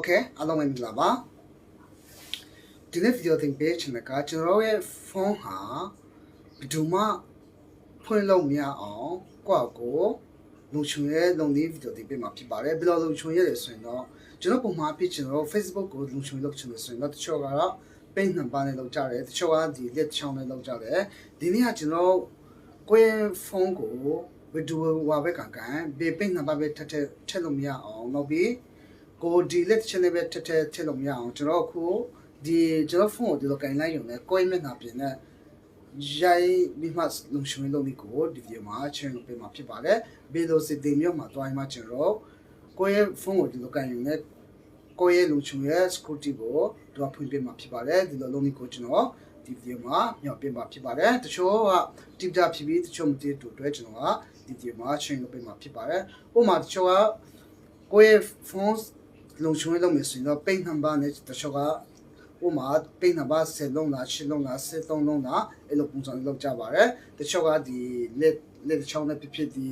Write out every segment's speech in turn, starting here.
okay အားလုံးပဲမြင်လာပါဒီနေ့ဗီဒီယိုသင်ပေးချင်တာကကျွန်တော်ရဲ့ဖုန်းဟာဘယ်သူမှဖွင့်လို့မရအောင်ကိုယ့်အကိုလုံချုံရဲ့လုံလေးဗီဒီယိုသင်ပေးမှာဖြစ်ပါတယ်ဘယ်လိုလုံချုံရလဲဆိုရင်တော့ကျွန်တော်ပုံမှန်ဖြစ်ကျွန်တော် Facebook ကိုလုံချုံလုပ်ချင်လို့ဆိုရင်တော့တချို့ကတော့ပိတ်နှံပါနဲ့လောက်ကြတယ်တချို့ကဒီလက်ချောင်းနဲ့လောက်ကြတယ်ဒီနေ့ကကျွန်တော်ကိုယ့်ဖုန်းကိုဗီဒီယိုဝါဘက်ကန်ကန်ဘေးပိတ်နှံပါပဲထက်ထက်ထက်လို့မရအောင်နောက်ပြီး ကိုဒီလက်ချင်လေးပဲထက်ထက်ထည့်လို့မရအောင်ကျွန်တော်အခုဒီကျွန်တော်ဖုန်းကိုဒီလိုကင်လိုက်ရုံနဲ့ကိုယ်မျက်နှာပြင်နဲ့ရိုက်ပြီးမှလုံရှုံလုံးလေးကိုဒီဗီဒီယိုမှာချင်းလုပ်ပေးမှာဖြစ်ပါတယ်ဘယ်လိုစစ်တင်မျိုးမှာတွိုင်းမှကျွန်တော်ကိုယ့်ရဲ့ဖုန်းကိုဒီလိုကင်ရုံနဲ့ကိုယ့်ရဲ့လုံရှုံရဲ့ security ကိုသူကဖွင့်ပေးမှာဖြစ်ပါတယ်ဒီလိုလုံးလေးကိုကျွန်တော်ဒီဗီဒီယိုမှာမြောက်ပေးမှာဖြစ်ပါတယ်တချို့က tip တာဖြစ်ပြီးတချို့မတည်တူတွဲကျွန်တော်ကဒီဗီဒီယိုမှာချင်းလုပ်ပေးမှာဖြစ်ပါတယ်ဥပမာတချို့ကကိုယ့်ရဲ့ဖုန်း လုံချုံလုံးမယ်ဆိုရင်တော့ page number နဲ့တချို့ကဥမာ page number 10လုံးလား10လုံးလား13လုံးလားအဲ့လိုပုံစံလောက်ကြပါတယ်တချို့ကဒီလက်လက်ချောင်းနဲ့ဖြစ်ဖြစ်ဒီ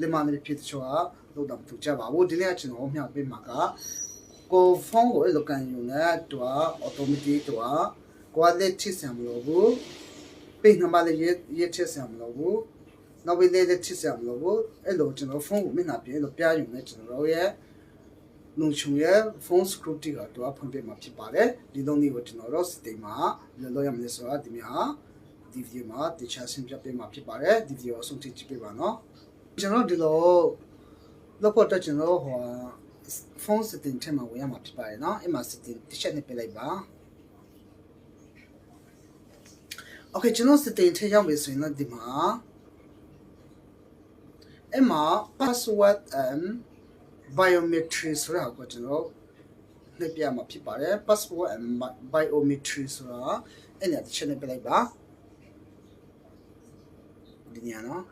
လက်မနဲ့ဖြစ်တချို့ကလောက်တော့သူကြပါဘူးဒီနေ့ကျွန်တော်မျှပေးမှာကကိုဖုန်းကိုအဲ့လိုကန်ယူနေတော့ automatic တော့ကိုယ်လက်ချစ်ဆံမလို့ဘူး page number လည်းရချစ်ဆံမလို့ဘူးနောက်ပြီးလည်းချစ်ဆံမလို့ဘူးအဲ့လိုကျွန်တော်ဖုန်းကိုမျက်နှာပြင်လို့ပြယူနေကျွန်တော်ရဲ့ လုံချုံရဲ့ဖုန်း security ကတော့ဖွင့်ပြမှာဖြစ်ပါတယ်ဒီလုံးလေးကိုကျွန်တော်တို့စတိတ်မှာလောလောရမလဲဆိုတော့ဒီမှာဒီဗီဒီယိုမှာတခြားဆင်းပြပေးမှာဖြစ်ပါတယ်ဒီဗီဒီယိုအဆုံးထိကြည့်ပေးပါနော်ကျွန်တော်ဒီလိုလောက်ဖို့တော့ကျွန်တော်ဟိုဖုန်း setting ထဲမှာဝင်ရမှာဖြစ်ပါတယ်နော်အဲ့မှာ setting တစ်ချက်နဲ့ပြလိုက်ပါ Okay ကျွန်တော် setting ထဲရောက်ပြီဆိုရင်တော့ဒီမှာအဲ့မှာ password and biometry ဆိုတာကိုကျွန်တော်နှိပ်ပြမှာဖြစ်ပါတယ် passport and biometry ဆိုတာအဲ့ဒါတစ်ချက်နဲ့ပြလိုက်ပါဒီညနော်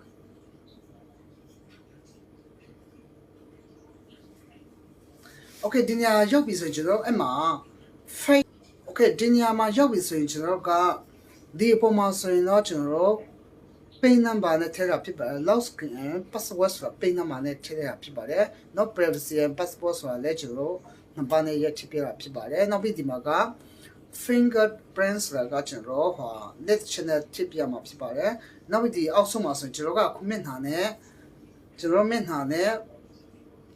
Okay ဒီညရောက်ပြီဆိုရင်ကျွန်တော်အဲ့မှာ fake Okay ဒီညမှာရောက်ပြီဆိုရင်ကျွန်တော်ကဒီအပေါ်မှာဆိုရင်တော့ကျွန်တော် pin number နဲ့ထည့်တာဖြစ်ပါတယ် lock screen and password ဆိုတာ pin number နဲ့ထည့်ရတာဖြစ်ပါတယ် not privacy and passport ဆိုတာလည်းကျွန်တော်နံပါတ်နဲ့ရထည့်ပြတာဖြစ်ပါတယ်နောက်ပြီးဒီမှာက fingerprint ဆိုတာကကျွန်တော်ဟာ let channel ထည့်ပြမှာဖြစ်ပါတယ်နောက်ပြီးဒီအောက်ဆုံးမှာဆိုရင်ကျွန်တော်ကခုမျက်နှာနဲ့ကျွန်တော်မျက်နှာနဲ့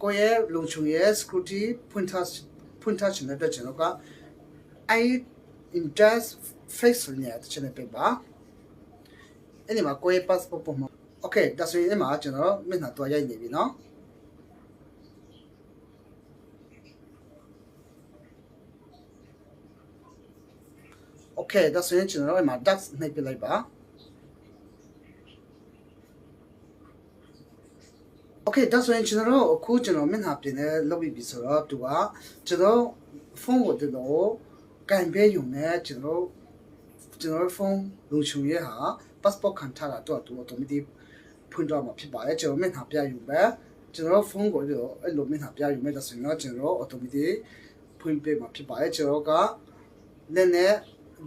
ကိုယ့်ရဲ့လုံချုံရဲ့ security ဖွင့်ထားဖွင့်ထားချင်တဲ့အတွက်ကျွန်တော်က i interest face နဲ့တစ်ချက်နဲ့ပြပါ အဲ့ဒီမှာကိုယ့်ရဲ့ passport ပုံမှာ okay ဒါဆိုရင်အဲ့မှာကျွန်တော်မျက်နှာတော့ရိုက်နေပြီเนาะ okay ဒါဆိုရင်ကျွန်တော်အဲ့မှာ ducks နှိပ်ပြလိုက်ပါ okay ဒါဆိုရင်ကျွန်တော်တို့အခုကျွန်တော်မျက်နှာပြင်နဲ့လုပ်ပြီးပြီဆိုတော့သူကကျွန်တော်ဖုန်းကိုဒီလိုကန်ပေးယူနေကျွန်တော် ကျွန်တော်ဖုန်းလုံချုံရဲဟာ passport ခံထားတာတော့သူ automatic ဖွင့်တော့မှာဖြစ်ပါတယ်ကျွန်တော်မျက်နှာပြယူမယ်ကျွန်တော်ဖုန်းကိုဒီလိုအဲ့လိုမျက်နှာပြယူမယ်ဒါဆိုရင်တော့ကျွန်တော် automatic ဖွင့်ပေးမှာဖြစ်ပါတယ်ကျွန်တော်ကလည်းနဲ့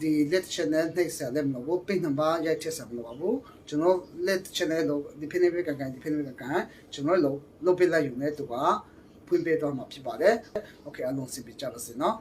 ဒီ let channel next ဆက်လည်းမလို့ page number ရိုက်ချက်ဆက်မလို့ပါဘူးကျွန်တော် let channel လို့ဒီဖိနေပေးကန်ကန်ဒီဖိနေပေးကန်ကန်ကျွန်တော်လုံးလုံးပေးလိုက်ယူနေတူကဖွင့်ပေးတော့မှာဖြစ်ပါတယ် okay အလုံးစပြကြပါစေနော်